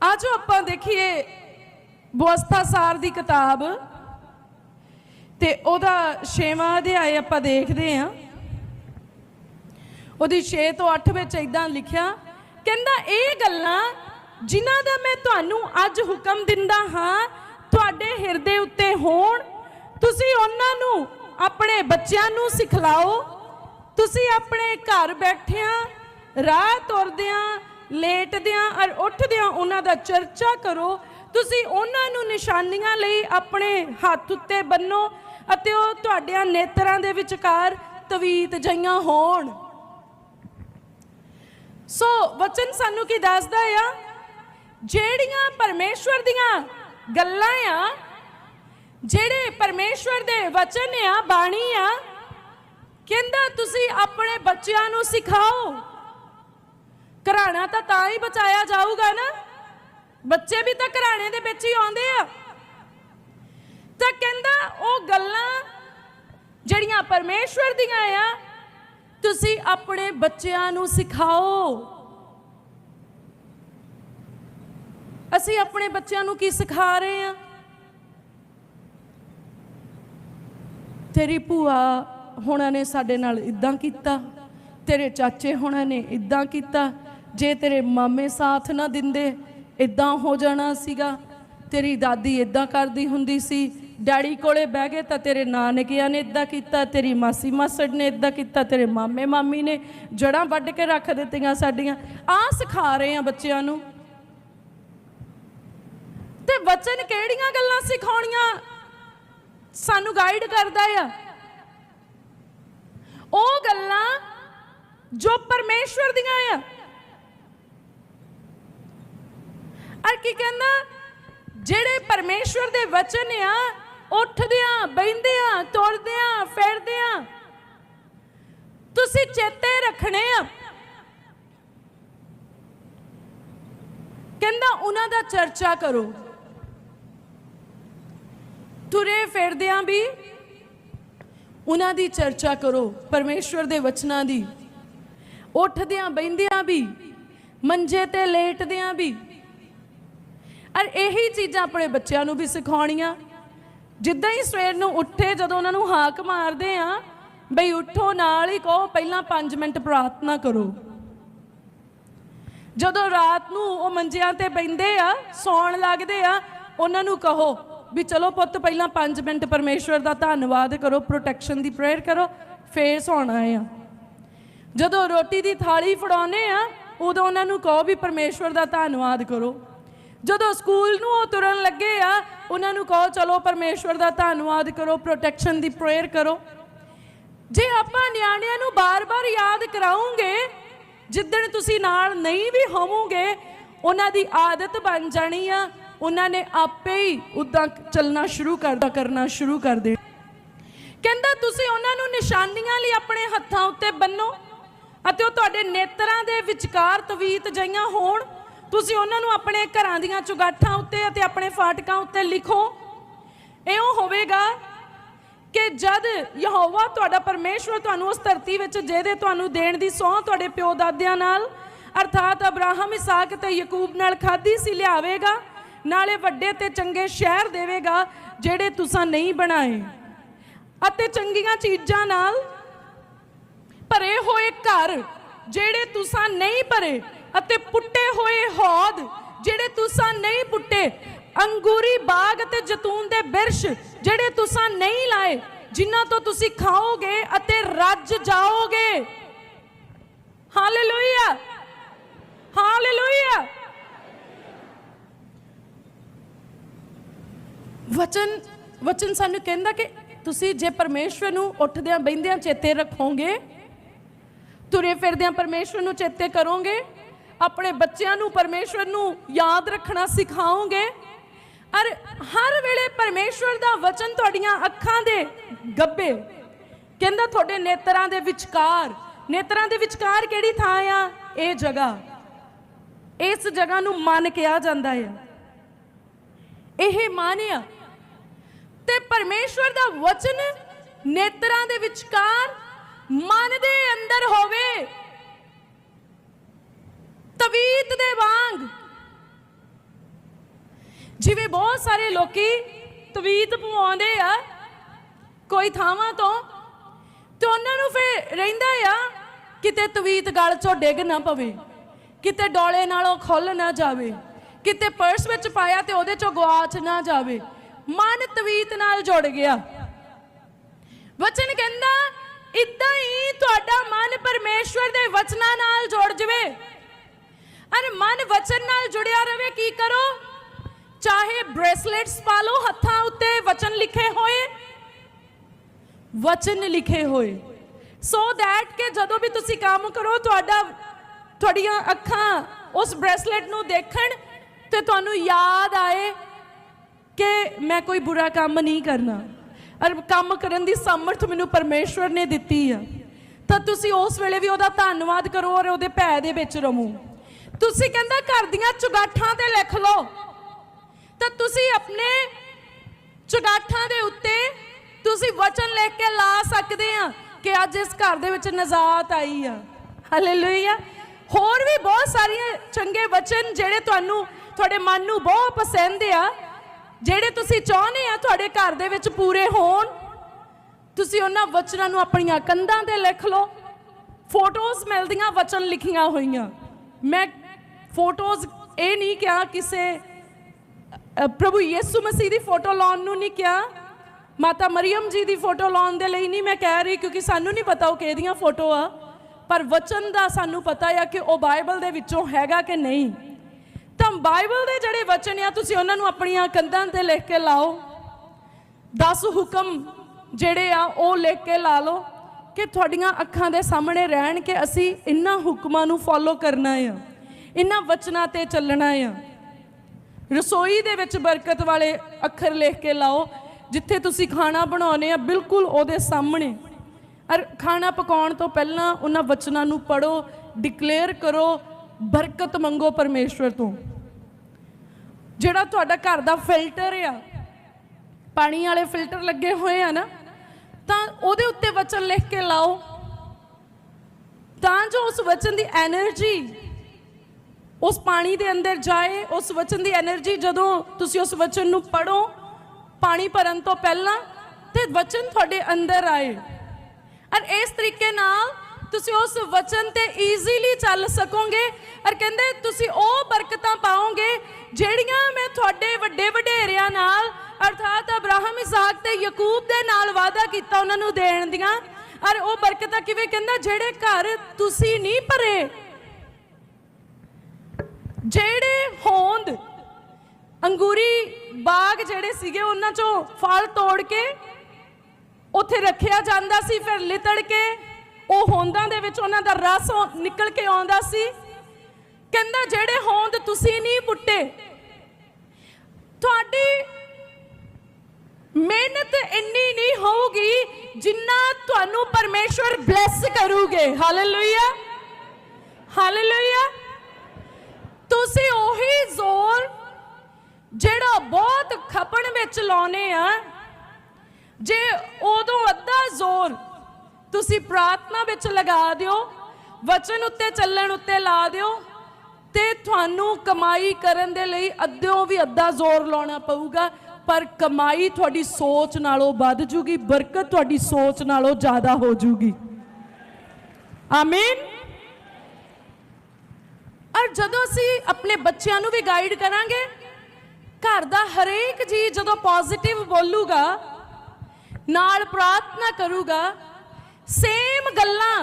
ਅੱਜ ਆਪਾਂ ਦੇਖੀਏ ਬਵਸਥਾ ਸਾਰ ਦੀ ਕਿਤਾਬ ਤੇ ਉਹਦਾ 6ਵਾਂ ਅਧਿਆਇ ਆਪਾਂ ਦੇਖਦੇ ਆਂ। ਉਹਦੀ 6 ਤੋਂ 8 ਵਿੱਚ ਇਦਾਂ ਲਿਖਿਆ, ਕਹਿੰਦਾ ਇਹ ਗੱਲਾਂ ਜਿਨ੍ਹਾਂ ਦਾ ਮੈਂ ਤੁਹਾਨੂੰ ਅੱਜ ਹੁਕਮ ਦਿੰਦਾ ਹਾਂ, ਤੁਹਾਡੇ ਹਿਰਦੇ ਉੱਤੇ ਹੋਣ। ਤੁਸੀਂ ਉਹਨਾਂ ਨੂੰ ਆਪਣੇ ਬੱਚਿਆਂ ਨੂੰ ਸਿਖਲਾਓ। ਤੁਸੀਂ ਆਪਣੇ ਘਰ ਬੈਠਿਆਂ ਰਾਹ ਤੁਰਦਿਆਂ ਲੇਟਦਿਆਂ ਔਰ ਉੱਠਦਿਆਂ ਉਹਨਾਂ ਦਾ ਚਰਚਾ ਕਰੋ। ਤੁਸੀਂ ਉਹਨਾਂ ਨੂੰ ਨਿਸ਼ਾਨੀਆਂ ਲਈ ਆਪਣੇ ਹੱਥ ਉੱਤੇ ਬੰਨੋ ਅਤੇ ਉਹ ਤੁਹਾਡੇ ਨੇਤਰਾਂ ਦੇ ਵਿਚਕਾਰ ਤਵੀਤ ਜਈਆਂ ਹੋਣ। ਸੋ ਵਚਨ ਸਾਨੂੰ ਕੀ ਦੱਸਦਾ ਆ? ਜਿਹੜੀਆਂ ਪਰਮੇਸ਼ਵਰ ਦੀਆਂ ਗੱਲਾਂ ਆ, ਜਿਹੜੇ ਪਰਮੇਸ਼ਵਰ ਦੇ ਵਚਨ ਆ, ਬਾਣੀ ਆ, ਕਹਿੰਦਾ ਤੁਸੀਂ ਆਪਣੇ ਬੱਚਿਆਂ ਨੂੰ ਸਿਖਾਓ। ਘਰਾਣਾ ਤਾਂ ਤਾਂ ਹੀ ਬਚਾਇਆ ਜਾਊਗਾ ਨਾ। ਬੱਚੇ ਵੀ ਤਾਂ ਘਰਾਣੇ ਦੇ ਵਿੱਚ ਹੀ ਆਉਂਦੇ ਆ। ਤਾਂ ਕਹਿੰਦਾ, ਉਹ ਗੱਲਾਂ ਜਿਹੜੀਆਂ ਪਰਮੇਸ਼ਵਰ ਦੀਆਂ ਆ, ਤੁਸੀਂ ਆਪਣੇ ਬੱਚਿਆਂ ਨੂੰ ਸਿਖਾਓ। ਅਸੀਂ ਆਪਣੇ ਬੱਚਿਆਂ ਨੂੰ ਕੀ ਸਿਖਾ ਰਹੇ ਆ? ਤੇਰੀ ਭੂਆ ਹੋਣਾ ਨੇ ਸਾਡੇ ਨਾਲ ਇਦਾਂ ਕੀਤਾ, ਤੇਰੇ ਚਾਚੇ ਹੋਣਾ ਨੇ ਇਦਾਂ ਕੀਤਾ ਜੇ ਤੇਰੇ ਮਾਮੇ ਸਾਥ ਨਾ ਦਿੰਦੇ ਇਦਾਂ ਹੋ ਜਾਣਾ ਸੀਗਾ। ਤੇਰੀ ਦਾਦੀ ਇਦਾਂ ਕਰਦੀ ਹੁੰਦੀ ਸੀ। ਡੈਡੀ ਕੋਲੇ ਬਹਿ ਗਏ ਤਾਂ ਤੇਰੇ ਨਾਨਕਿਆਂ ਨੇ ਇਦਾਂ ਕੀਤਾ, ਤੇਰੀ ਮਾਸੀ ਮਾਸੜ ਨੇ ਇਦਾਂ ਕੀਤਾ, ਤੇਰੇ ਮਾਮੇ ਮਾਮੀ ਨੇ ਜੜਾਂ ਵੱਢ ਕੇ ਰੱਖ ਦਿੱਤੀਆਂ ਸਾਡੀਆਂ। ਆ ਸਿਖਾ ਰਹੇ ਆ ਬੱਚਿਆਂ ਨੂੰ। ਤੇ ਬੱਚਨ ਕਿਹੜੀਆਂ ਗੱਲਾਂ ਸਿਖਾਉਣੀਆਂ? ਸਾਨੂੰ ਗਾਈਡ ਕਰਦਾ ਆ। ਉਹ ਗੱਲਾਂ ਜੋ ਪਰਮੇਸ਼ਵਰ ਦੀਆਂ ਆ। ਔਰ ਕੀ ਕਹਿੰਦਾ? ਜਿਹੜੇ ਪਰਮੇਸ਼ਵਰ ਦੇ ਵਚਨ ਆ, ਉੱਠਦੇ ਆ ਬੈਂਦੇ ਆ, ਤੁਰਦੇ ਆ, ਫਿਰਦੇ ਆ, ਤੁਸੀਂ ਚੇਤੇ ਰੱਖਣੇ ਆ। ਕਹਿੰਦਾ ਉਹਨਾਂ ਦਾ ਚਰਚਾ ਕਰੋ। ਤੁਰੇ ਫਿਰਦੇ ਆ ਵੀ ਉਹਨਾਂ ਦੀ ਚਰਚਾ ਕਰੋ, ਪਰਮੇਸ਼ਵਰ ਦੇ ਵਚਨਾਂ ਦੀ। ਉੱਠਦੇ ਆ ਬੈਂਦੇ ਆ ਵੀ, ਮੰਜੇ ਤੇ ਲੇਟਦੇ ਆ ਵੀ। ਔਰ ਇਹੀ ਚੀਜ਼ਾਂ ਆਪਣੇ ਬੱਚਿਆਂ ਨੂੰ ਵੀ ਸਿਖਾਉਣੀਆਂ। ਜਿੱਦਾਂ ਹੀ ਸਵੇਰ ਨੂੰ ਉੱਠੇ, ਜਦੋਂ ਉਹਨਾਂ ਨੂੰ ਹਾਕ ਮਾਰਦੇ ਆ, ਬਈ ਉੱਠੋ, ਨਾਲ ਹੀ ਕਹੋ, ਪਹਿਲਾਂ 5 ਮਿੰਟ ਪ੍ਰਾਰਥਨਾ ਕਰੋ। ਜਦੋਂ ਰਾਤ ਨੂੰ ਉਹ ਮੰਜਿਆਂ ਤੇ ਬੈੰਦੇ ਆ, ਸੌਣ ਲੱਗਦੇ ਆ, ਉਹਨਾਂ ਨੂੰ ਕਹੋ ਵੀ ਚਲੋ ਪੁੱਤ, ਪਹਿਲਾਂ 5 ਮਿੰਟ ਪਰਮੇਸ਼ਵਰ ਦਾ ਧੰਨਵਾਦ ਕਰੋ, ਪ੍ਰੋਟੈਕਸ਼ਨ ਦੀ ਪ੍ਰੇਅਰ ਕਰੋ, ਫੇਰ ਸੌਣਾ ਆ। ਜਦੋਂ ਰੋਟੀ ਦੀ ਥਾਲੀ ਫੜਾਉਨੇ ਆ, ਉਦੋਂ ਉਹਨਾਂ ਨੂੰ ਕਹੋ ਵੀ ਪਰਮੇਸ਼ਵਰ ਦਾ ਧੰਨਵਾਦ ਕਰੋ। ਜਦੋਂ ਸਕੂਲ ਨੂੰ ਉਹ ਤੁਰਨ ਲੱਗੇ ਆ, ਉਹਨਾਂ ਨੂੰ ਕਹੋ, ਚਲੋ ਪਰਮੇਸ਼ਵਰ ਦਾ ਧੰਨਵਾਦ ਕਰੋ ਪ੍ਰੋਟੈਕਸ਼ਨ ਦੀ ਪ੍ਰੇਅਰ ਕਰੋ। ਜੇ ਆਪਾਂ ਨਿਆਣਿਆਂ ਨੂੰ ਬਾਰ-ਬਾਰ ਯਾਦ ਕਰਾਉਂਗੇ, ਜਿੱਦਣ ਤੁਸੀਂ ਨਾਲ ਨਹੀਂ ਵੀ ਹੋਵੋਗੇ, ਉਹਨਾਂ ਦੀ ਆਦਤ ਬਣ ਜਾਣੀ ਆ। ਉਹਨਾਂ ਨੇ ਆਪੇ ਹੀ ਉਦਾਂ ਚੱਲਣਾ ਸ਼ੁਰੂ ਕਰਦਾ ਕਰਨਾ ਸ਼ੁਰੂ ਕਰ ਦੇ ਕਹਿੰਦਾ, ਤੁਸੀਂ ਉਹਨਾਂ ਨੂੰ ਨਿਸ਼ਾਨੀਆਂ ਲਈ ਆਪਣੇ ਹੱਥਾਂ ਉੱਤੇ ਬੰਨੋ ਅਤੇ ਉਹ ਤੁਹਾਡੇ ਨੇਤਰਾਂ ਦੇ ਵਿਚਕਾਰ ਤਵੀਤ ਜਈਆਂ ਹੋਣ। ਤੁਸੀਂ ਉਹਨਾਂ ਨੂੰ ਆਪਣੇ ਘਰਾਂ ਦੀਆਂ ਚੁਗਾਠਾਂ ਉੱਤੇ ਅਤੇ ਆਪਣੇ ਫਾਟਕਾਂ ਉੱਤੇ ਲਿਖੋ। ਇਉਂ ਹੋਵੇਗਾ ਕਿ ਜਦ ਯਹੋਵਾ ਤੁਹਾਡਾ ਪਰਮੇਸ਼ਵਰ ਤੁਹਾਨੂੰ ਉਸ ਧਰਤੀ ਵਿੱਚ ਜਿਹਦੇ ਤੁਹਾਨੂੰ ਦੇਣ ਦੀ ਸੌਂ ਤੁਹਾਡੇ ਪਿਓ ਦਾਦਿਆਂ ਨਾਲ, ਅਰਥਾਤ ਅਬਰਾਹਮ, ਇਸਾਕ ਤੇ ਯਾਕੂਬ ਨਾਲ ਖਾਦੀ ਸੀ, ਲਿਆਵੇਗਾ, ਨਾਲੇ ਵੱਡੇ ਤੇ ਚੰਗੇ ਸ਼ਹਿਰ ਦੇਵੇਗਾ, ਜਿਹੜੇ ਤੁਸੀਂ ਨਹੀਂ ਬਣਾਏ। ਅਤੇ ਚੰਗੀਆਂ ਚੀਜ਼ਾਂ ਨਾਲ ਭਰੇ ਹੋਏ ਘਰ, ਜਿਹੜੇ ਤੁਸੀਂ ਨਹੀਂ ਭਰੇ ਅਤੇ ਪੁੱਟੇ ਹੋਏ ਹੌਦ, ਜਿਹੜੇ ਤੁਸਾਂ ਨਹੀਂ ਪੁੱਟੇ, ਅੰਗੂਰੀ ਬਾਗ ਅਤੇ ਜਤੂਨ ਦੇ ਬਿਰਸ਼ ਜਿਹੜੇ ਤੁਸੀਂ ਨਹੀਂ ਲਾਏ, ਜਿਨ੍ਹਾਂ ਤੋਂ ਤੁਸੀਂ ਖਾਓਗੇ ਅਤੇ ਰੱਜ ਜਾਓਗੇ। ਹਾਲੇਲੂਇਆ! ਹਾਲੇਲੂਇਆ! ਵਚਨ ਵਚਨ ਸਾਨੂੰ ਕਹਿੰਦਾ ਕਿ ਤੁਸੀਂ ਜੇ ਪਰਮੇਸ਼ਵਰ ਨੂੰ ਉੱਠਦਿਆਂ ਬੈੰਦਿਆਂ ਚੇਤੇ ਰੱਖੋਗੇ, ਤੁਰੇ ਫਿਰਦਿਆਂ ਪਰਮੇਸ਼ਵਰ ਨੂੰ ਚੇਤੇ ਕਰੋਗੇ ਆਪਣੇ ਬੱਚਿਆਂ ਨੂੰ, ਪਰਮੇਸ਼ਵਰ ਨੂੰ ਯਾਦ ਰੱਖਣਾ ਸਿਖਾਓਗੇ ਅਰ ਹਰ ਵੇਲੇ ਪਰਮੇਸ਼ਵਰ ਦਾ ਵਚਨ ਤੁਹਾਡੀਆਂ ਅੱਖਾਂ ਦੇ ਗੱਬੇ। ਕਹਿੰਦਾ ਤੁਹਾਡੇ ਨੇਤਰਾਂ ਦੇ ਵਿਚਕਾਰ, ਨੇਤਰਾਂ ਦੇ ਵਿਚਕਾਰ ਕਿਹੜੀ ਥਾਂ ਆ? ਇਹ ਜਗ੍ਹਾ। ਇਸ ਜਗ੍ਹਾ ਨੂੰ ਮਨ ਕਿਹਾ ਜਾਂਦਾ ਹੈ ਇਹ ਮਨ ਆ। ਤੇ ਪਰਮੇਸ਼ਵਰ ਦਾ ਵਚਨ ਨੇਤਰਾਂ ਦੇ ਵਿਚਕਾਰ ਮਨ ਦੇ ਅੰਦਰ ਹੋਵੇ। ਤਵੀਤ ਦੇ ਵਾਂਗ। ਜਿਵੇਂ ਬਹੁਤ ਸਾਰੇ ਲੋਕੀ ਤਵੀਤ ਪਵਾਉਂਦੇ ਆ, ਕੋਈ ਥਾਵਾਂ ਤੋਂ, ਤੇ ਉਹਨਾਂ ਨੂੰ ਫੇਰ ਰਹਿੰਦਾ ਆ, ਕਿਤੇ ਤਵੀਤ ਗਲ ਚੋਂ ਡਿੱਗ ਨਾ ਪਵੇ, ਕਿਤੇ ਡੋਲੇ ਨਾਲੋਂ ਖੁੱਲ ਨਾ ਜਾਵੇ, ਕਿਤੇ ਪਰਸ ਵਿੱਚ ਪਾਇਆ ਤੇ ਉਹਦੇ ਚੋਂ ਗਵਾਚ ਨਾ ਜਾਵੇ। ਮਨ ਤਵੀਤ ਨਾਲ ਜੁੜ ਗਿਆ। ਵਚਨ ਕਹਿੰਦਾ, ਇਦਾਂ ਹੀ ਤੁਹਾਡਾ ਮਨ ਪਰਮੇਸ਼ਵਰ ਦੇ ਵਚਨਾਂ ਨਾਲ ਜੁੜ ਜਵੇ। ਅਰੇ ਮਨ ਵਚਨ ਨਾਲ ਜੁੜਿਆ ਰਵੇ, ਕੀ ਕਰੋ? ਚਾਹੇ ਬ੍ਰੇਸਲੇਟਸ ਪਾ ਲਓ, ਹੱਥਾਂ ਉੱਤੇ ਵਚਨ ਲਿਖੇ ਹੋਏ, ਵਚਨ ਲਿਖੇ ਹੋਏ। ਸੋ ਦੈਟ ਕਿ ਜਦੋਂ ਵੀ ਤੁਸੀਂ ਕੰਮ ਕਰੋ, ਤੁਹਾਡਾ, ਤੁਹਾਡੀਆਂ ਅੱਖਾਂ ਉਸ ਬ੍ਰੇਸਲੇਟ ਨੂੰ ਦੇਖਣ ਤੇ ਤੁਹਾਨੂੰ ਯਾਦ ਆਏ ਕਿ ਮੈਂ ਕੋਈ ਬੁਰਾ ਕੰਮ ਨਹੀਂ ਕਰਨਾ। ਔਰ ਕੰਮ ਕਰਨ ਦੀ ਸਮਰਥ ਮੈਨੂੰ ਪਰਮੇਸ਼ਵਰ ਨੇ ਦਿੱਤੀ ਆ। ਤਾਂ ਤੁਸੀਂ ਉਸ ਵੇਲੇ ਵੀ ਉਹਦਾ ਧੰਨਵਾਦ ਕਰੋ ਔਰ ਉਹਦੇ ਭੈ ਦੇ ਵਿੱਚ ਰਹੋ। ਤੁਸੀਂ ਕਹਿੰਦਾ ਘਰ ਦੀਆਂ ਚੁਗਾਠਾਂ ਤੇ ਲਿਖ ਲਓ। ਤਾਂ ਤੁਸੀਂ ਆਪਣੇ ਚੁਗਾਠਾਂ ਦੇ ਉੱਤੇ ਤੁਸੀਂ ਵਚਨ ਲਿਖ ਕੇ ਲਾ ਸਕਦੇ ਆ ਕਿ ਅੱਜ ਇਸ ਘਰ ਦੇ ਵਿੱਚ ਨਜ਼ਾਤ ਆਈ ਆ। ਹਾਲੇਲੂਇਆ ਹੋਰ ਵੀ ਬਹੁਤ ਸਾਰੀਆਂ ਚੰਗੇ ਵਚਨ ਜਿਹੜੇ ਤੁਹਾਨੂੰ ਤੁਹਾਡੇ ਮਨ ਨੂੰ ਬਹੁਤ ਪਸੰਦ ਆ, ਜਿਹੜੇ ਤੁਸੀਂ ਚਾਹੁੰਦੇ ਆ ਤੁਹਾਡੇ ਘਰ ਦੇ ਵਿੱਚ ਪੂਰੇ ਹੋਣ, ਤੁਸੀਂ ਉਹਨਾਂ ਵਚਨਾਂ ਨੂੰ ਆਪਣੀਆਂ ਕੰਧਾਂ ਤੇ ਲਿਖ ਲਓ। ਫੋਟੋਜ਼ ਮਿਲਦੀਆਂ, ਵਚਨ ਲਿਖੀਆਂ ਹੋਈਆਂ। ਮੈਂ ਫੋਟੋਜ਼ ਇਹ ਨਹੀਂ ਕਿਹਾ ਕਿਸੇ ਪ੍ਰਭੂ ਯਿਸੂ ਮਸੀਹ ਦੀ ਫੋਟੋ ਲਾਉਣ ਨੂੰ ਨਹੀਂ ਕਿਹਾ। ਮਾਤਾ ਮਰੀਮ ਜੀ ਦੀ ਫੋਟੋ ਲਾਉਣ ਦੇ ਲਈ ਨਹੀਂ ਮੈਂ ਕਹਿ ਰਹੀ ਕਿਉਂਕਿ ਸਾਨੂੰ ਨਹੀਂ ਪਤਾ ਉਹ ਕਿਹਦੀਆਂ ਫੋਟੋ ਆ। ਪਰ ਵਚਨ ਦਾ ਸਾਨੂੰ ਪਤਾ ਆ ਕਿ ਉਹ ਬਾਈਬਲ ਦੇ ਵਿੱਚੋਂ ਹੈਗਾ ਕਿ ਨਹੀਂ। ਤਾਂ ਬਾਈਬਲ ਦੇ ਜਿਹੜੇ ਵਚਨ ਆ, ਤੁਸੀਂ ਉਹਨਾਂ ਨੂੰ ਆਪਣੀਆਂ ਕੰਧਾਂ ਤੇ ਲਿਖ ਕੇ ਲਾਓ। 10 ਹੁਕਮ ਜਿਹੜੇ ਆ, ਉਹ ਲਿਖ ਕੇ ਲਾ ਲਓ ਕਿ ਤੁਹਾਡੀਆਂ ਅੱਖਾਂ ਦੇ ਸਾਹਮਣੇ ਰਹਿਣ ਕਿ ਅਸੀਂ ਇਹਨਾਂ ਹੁਕਮਾਂ ਨੂੰ ਫੋਲੋ ਕਰਨਾ ਆ। ਇਹਨਾਂ ਵਚਨਾਂ ਤੇ ਚੱਲਣਾ ਆ। ਰਸੋਈ ਦੇ ਵਿੱਚ ਬਰਕਤ ਵਾਲੇ ਅੱਖਰ ਲਿਖ ਕੇ ਲਾਓ, ਜਿੱਥੇ ਤੁਸੀਂ ਖਾਣਾ ਬਣਾਉਨੇ ਆ, ਬਿਲਕੁਲ ਉਹਦੇ ਸਾਹਮਣੇ। ਔਰ ਖਾਣਾ ਪਕਾਉਣ ਤੋਂ ਪਹਿਲਾਂ ਉਹਨਾਂ ਵਚਨਾਂ ਨੂੰ ਪੜੋ ਡਿਕਲੇਅਰ ਕਰੋ, ਬਰਕਤ ਮੰਗੋ ਪਰਮੇਸ਼ਵਰ ਤੋਂ। ਜਿਹੜਾ ਤੁਹਾਡਾ ਘਰ ਦਾ ਫਿਲਟਰ ਆ, ਪਾਣੀ ਵਾਲੇ ਫਿਲਟਰ ਲੱਗੇ ਹੋਏ ਆ ਨਾ, ਤਾਂ ਉਹਦੇ ਉੱਤੇ ਵਚਨ ਲਿਖ ਕੇ ਲਾਓ। ਤਾਂ ਜੋ ਉਸ ਵਚਨ ਦੀ એનર્ਜੀ ਉਸ ਪਾਣੀ ਦੇ ਅੰਦਰ ਜਾਏ, ਉਸ ਵਚਨ ਦੀ એનર્ਜੀ ਜਦੋਂ ਤੁਸੀਂ ਉਸ ਵਚਨ ਨੂੰ ਪੜੋ ਪਾਣੀ ਭਰਨ ਤੋਂ ਪਹਿਲਾਂ ਤੇ ਵਚਨ ਤੁਹਾਡੇ ਅੰਦਰ ਆਏ। ਔਰ ਇਸ ਤਰੀਕੇ ਨਾਲ ਤੁਸੀਂ ਉਸ ਵਚਨ ਤੇ ਈਜ਼ੀਲੀ ਚੱਲ ਸਕੋਗੇ ਔਰ ਕਹਿੰਦੇ ਤੁਸੀਂ ਉਹ ਬਰਕਤਾਂ ਪਾਓਗੇ ਜਿਹੜੀਆਂ ਮੈਂ ਤੁਹਾਡੇ ਵੱਡੇ ਵਡੇਰਿਆਂ ਨਾਲ, ਅਰਥਾਤ ਅਬਰਾਹਮ, ਇਸਾਕ ਤੇ ਯਾਕੂਬ ਦੇ ਨਾਲ ਵਾਅਦਾ ਕੀਤਾ ਉਹਨਾਂ ਨੂੰ ਦੇਣ ਦੀਆਂ। ਔਰ ਉਹ ਬਰਕਤਾਂ ਕਿਵੇਂ ਕਹਿੰਦਾ, ਜਿਹੜੇ ਘਰ ਤੁਸੀਂ ਨਹੀਂ ਭਰੇ ਜਿਹੜੇ ਹੋਂਦ, ਅੰਗੂਰੀ ਬਾਗ ਜਿਹੜੇ ਸੀਗੇ ਉਹਨਾਂ ਚੋਂ ਫਲ ਤੋੜ ਕੇ ਉੱਥੇ ਰੱਖਿਆ ਜਾਂਦਾ ਸੀ, ਫਿਰ ਲਿਤੜ ਕੇ ਉਹ ਹੋਂਦਾਂ ਦੇ ਵਿੱਚ ਉਹਨਾਂ ਦਾ ਰਸ ਨਿਕਲ ਕੇ ਆਉਂਦਾ ਸੀ। ਕਹਿੰਦਾ, ਜਿਹੜੇ ਹੋਂਦ ਤੁਸੀਂ ਨਹੀਂ ਪੁੱਟੇ, ਤੁਹਾਡੀ ਮਿਹਨਤ ਇੰਨੀ ਨਹੀਂ ਹੋਊਗੀ ਜਿੰਨਾ ਤੁਹਾਨੂੰ ਪਰਮੇਸ਼ਵਰ ਬਲੈਸ ਕਰੂਗੇ। ਹਾਲੇਲੂਇਆ ਹਾਲੇਲੂਇਆ ਤੁਸੀਂ ਉਹੀ ਜ਼ੋਰ ਜਿਹੜਾ ਬਹੁਤ ਖਪਣ ਵਿੱਚ ਲਾਉਨੇ ਆ। ਜੇ ਉਦੋਂ ਅੱਧਾ ਜ਼ੋਰ ਤੁਸੀਂ ਪ੍ਰਾਰਥਨਾ ਵਿੱਚ ਲਗਾ ਦਿਓ, ਵਚਨ ਉੱਤੇ ਚੱਲਣ ਉੱਤੇ ਲਾ ਦਿਓ ਤੇ ਤੁਹਾਨੂੰ ਕਮਾਈ ਕਰਨ ਦੇ ਲਈ ਅੱਧਿਓਂ ਵੀ ਅੱਧਾ ਜ਼ੋਰ ਲਾਉਣਾ ਪਊਗਾ, ਪਰ ਕਮਾਈ ਤੁਹਾਡੀ ਸੋਚ ਨਾਲੋਂ ਵੱਧ ਜੂਗੀ, ਬਰਕਤ ਤੁਹਾਡੀ ਸੋਚ ਨਾਲੋਂ ਜ਼ਿਆਦਾ ਹੋ ਜੂਗੀ। ਆਮੀਨ ਔਰ ਜਦੋਂ ਅਸੀਂ ਆਪਣੇ ਬੱਚਿਆਂ ਨੂੰ ਵੀ ਗਾਈਡ ਕਰਾਂਗੇ, ਘਰ ਦਾ ਹਰੇਕ ਜੀ ਜਦੋਂ ਪੋਜ਼ਿਟਿਵ ਬੋਲੂਗਾ, ਨਾਲ ਪ੍ਰਾਰਥਨਾ ਕਰੂਗਾ ਸੇਮ ਗੱਲਾਂ,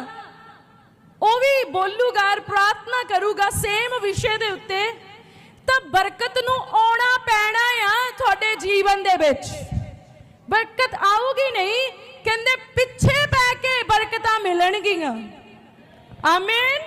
ਉਹ ਵੀ ਬੋਲੂਗਾ ਪ੍ਰਾਰਥਨਾ ਕਰੂਗਾ ਸੇਮ ਵਿਸ਼ੇ ਦੇ ਉੱਤੇ, ਤਾਂ ਬਰਕਤ ਨੂੰ ਆਉਣਾ ਪੈਣਾ ਆ ਤੁਹਾਡੇ ਜੀਵਨ ਦੇ ਵਿੱਚ। ਬਰਕਤ ਆਊਗੀ ਨਹੀਂ, ਕਹਿੰਦੇ ਪਿੱਛੇ ਪੈ ਕੇ ਬਰਕਤਾਂ ਮਿਲਣਗੀਆਂ। ਆਮੀਨ